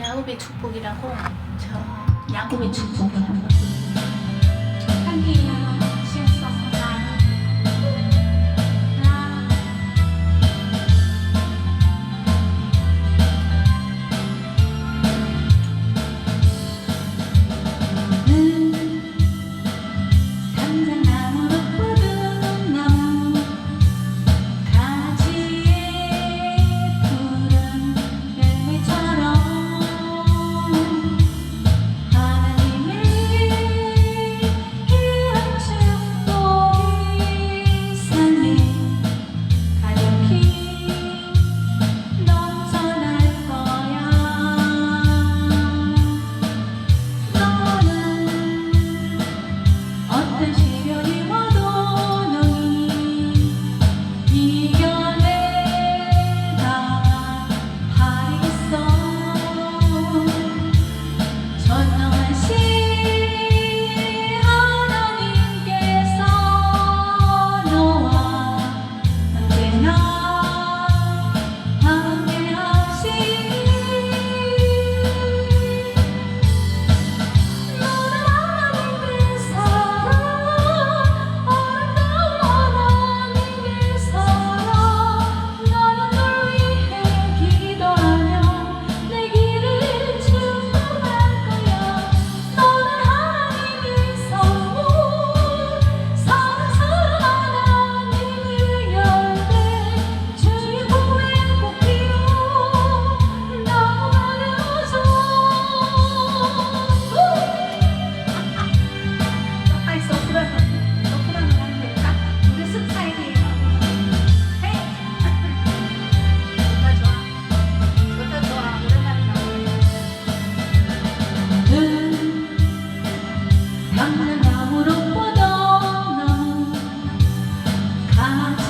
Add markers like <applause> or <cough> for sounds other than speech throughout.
야곱의 축복이라고 저 야곱의 한번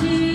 가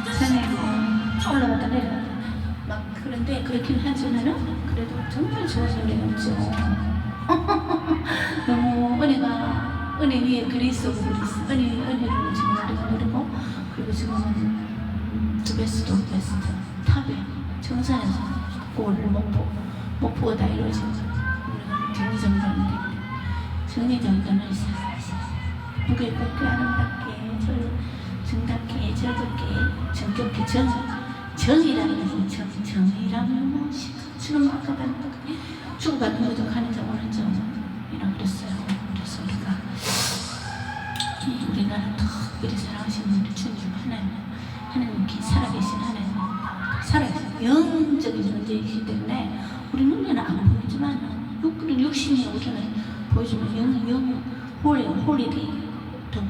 찬양하고 올라갔다 내려갔다 막 그런데 그렇긴 하지만은 그래도 정말 좋은 노래였죠 <laughs> 너무 은혜가 은혜 위에 그리스 은혜 은혜로 지금 우리가 누리고 그리고 지금은 두 베스트 오 베스트 탑에 정산에서 골 목포 목포가 다 이루어지고 우리가 정리정돈인데 정리정돈을 무게 곱게 아름답게 저정 저답게 정겹게 정 정이라는 것은 정 정이라는 무엇이 지금 아까 주고받는 것도 가는 자 오는 자 이라고 그랬어요. 그래서 우리가 이 우리나라 특별히 사랑하시는 우리 주님 하나님 하나님께 살아계신 하나님 살아계신 영적인 존재이기 때문에 우리 눈에는 안 보이지만 육- 육신이 우리는 보여주면 영, 영, 홀리, 홀리데이 더